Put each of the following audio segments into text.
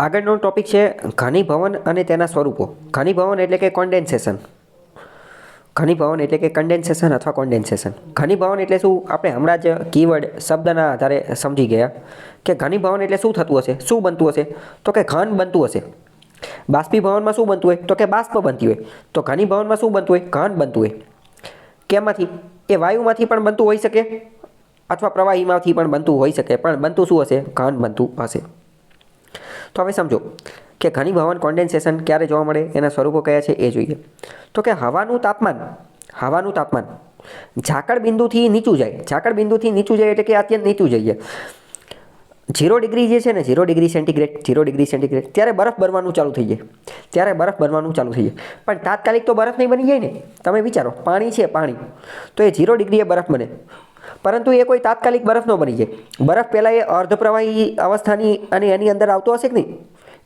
આગળનો ટોપિક છે ઘનીભવન અને તેના સ્વરૂપો. ઘનીભવન એટલે કે કોન્ડેન્સેશન ઘનીભવન એટલે કે કન્ડેન્સેશન અથવા કોન્ડેન્સેશન ઘનીભવન એટલે શું? આપણે હમણાં જ કીવર્ડ શબ્દના આધારે સમજી ગયા કે ઘનીભવન એટલે શું થતું હશે? શું બનતું હશે? તો કે ઘન બનતું હશે. બાષ્પીભવનમાં શું બનતું હોય? તો કે બાષ્પ બનતી હોય. તો ઘનીભવનમાં શું બનતું હોય? ઘન બનતું હોય. કેમાંથી? એ વાયુમાંથી પણ બનતું હોઈ શકે અથવા પ્રવાહીમાંથી પણ બનતું હોઈ શકે. પણ બનતું શું હશે? ઘન બનતું હશે. તો હવે સમજો કે ઘનીભવન કોન્ડેન્સેશન ક્યારે જોવા મળે? એના સ્વરૂપો કયા છે? એ જોઈએ. તો કે હવાનું તાપમાન હવાનું તાપમાન ઝાકળ બિંદુથી નીચું જાય. ઝાકળ બિંદુથી નીચું જાય એટલે કે અત્યંત નીચું જઈએ. ઝીરો ડિગ્રી જે છે ને zero degree centigrade zero degree centigrade ત્યારે બરફ બનવાનું ચાલુ થઈ જાય. ત્યારે બરફ બનવાનું ચાલુ થઈ જાય. પણ તાત્કાલિક તો બરફ નહીં બની જાય ને? તમે વિચારો, પાણી છે પાણી. તો એ ઝીરો ડિગ્રીએ બરફ બને. પરંતુ એ કોઈ તાત્કાલિક બરફ ન બની જાય. બરફ પહેલાં એ અર્ધપ્રવાહી અવસ્થાની અને એની અંદર આવતો હશે કે નહીં?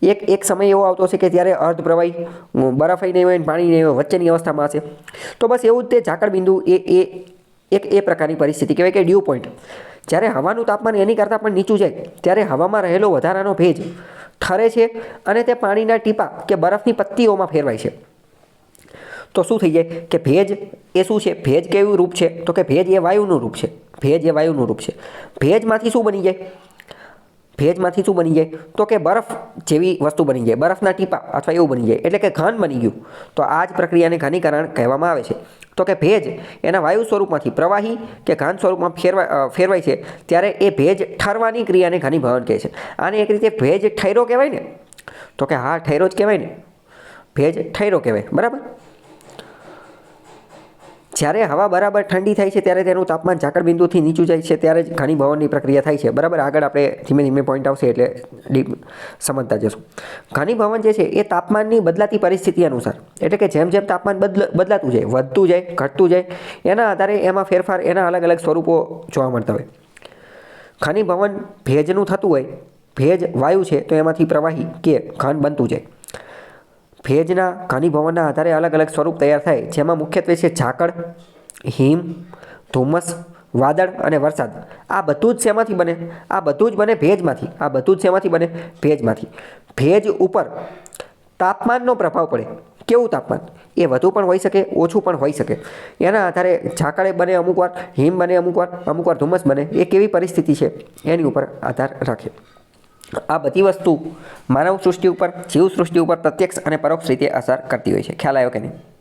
એક એક સમય એવો આવતો હશે કે ત્યારે અર્ધપ્રવાહી બરફ નહીં હોય પાણી નહીં હોય વચ્ચેની અવસ્થામાં હશે. તો બસ એવું જ તે ઝાકળ બિંદુ એ એ, એક, એ પ્રકારની પરિસ્થિતિ. કહેવાય કે ડ્યુ પોઈન્ટ જ્યારે હવાનું તાપમાન એની કરતાં પણ નીચું જાય, ત્યારે હવામાં રહેલો વધારાનો ભેજ ઠરે છે અને તે પાણીના ટીપા કે બરફની પત્તીઓમાં ફેરવાય છે. તો શું થઈ જાય? કે ભેજ એ શું છે? ભેજ કેવું રૂપ છે? તો કે ભેજ એ વાયુનું રૂપ છે. ભેજ એ વાયુનું રૂપ છે. ભેજમાંથી શું બની જાય? ભેજમાંથી શું બની જાય? તો કે બરફ જેવી વસ્તુ બની જાય. બરફના ટીપા અથવા એવું બની જાય. એટલે કે ઘન બની ગયું. તો આ જ પ્રક્રિયાને ઘનીકરણ કહેવામાં આવે છે. તો કે ભેજ એના વાયુ સ્વરૂપમાંથી પ્રવાહી કે ઘન સ્વરૂપમાં ફેરવા ફેરવાય છે, ત્યારે એ ભેજ ઠરવાની ક્રિયાને ઘનીભવન કહે છે. આને એક રીતે ભેજ ઠૈરો કહેવાય ને? તો કે હા ઠૈરો જ કહેવાય ને? ભેજ ઠૈરો કહેવાય. બરાબર? જ્યારે હવા બરાબર ઠંડી થાય છે ત્યારે તેનું તાપમાન ઝાકળ બિંદુથી નીચું જાય છે ત્યારે જ ઘનીભવનની પ્રક્રિયા થાય છે. બરાબર આગળ આપણે ધીમે ધીમે પોઈન્ટ આવશે એટલે ડીપ સમજતા જશું. ઘનીભવન જે છે એ તાપમાનની બદલાતી પરિસ્થિતિ અનુસાર, એટલે કે જેમ જેમ તાપમાન બદલ, બદલાતું જાય, વધતું જાય, ઘટતું જાય, એના આધારે એમાં ફેરફાર, એના અલગ અલગ સ્વરૂપો જોવા મળતા હોય. ઘનીભવન ભેજનું થતું હોય, ભેજ વાયુ છે તો એમાંથી પ્રવાહી કે ઘન બનતું જાય. ભેજના ઘનીભવનના આધારે અલગ અલગ સ્વરૂપ તૈયાર થાય, જેમાં મુખ્યત્વે છે ઝાકળ, હિમ, ધુમ્મસ, વાદળ અને વરસાદ. આ બધું જ શેમાંથી બને? આ બધું જ બને ભેજમાંથી. આ બધું જ શેમાંથી બને? ભેજમાંથી. ભેજ ઉપર તાપમાનનો પ્રભાવ પડે. કેવું તાપમાન? એ વધુ પણ હોઈ શકે, ઓછું પણ હોઈ શકે. એના આધારે ઝાકળે બને અમુકવાર હિમ બને અમુકવાર અમુકવાર અમુક વાર ધુમ્મસ બને. એ કેવી પરિસ્થિતિ છે? એની ઉપર આધાર રાખે. આ બધી વસ્તુ માનવ સૃષ્ટિ ઉપર, જીવ સૃષ્ટિ ઉપર પ્રત્યક્ષ અને પરોક્ષ રીતે અસર કરતી હોય છે. ખ્યાલ આવ્યો કે નહીં?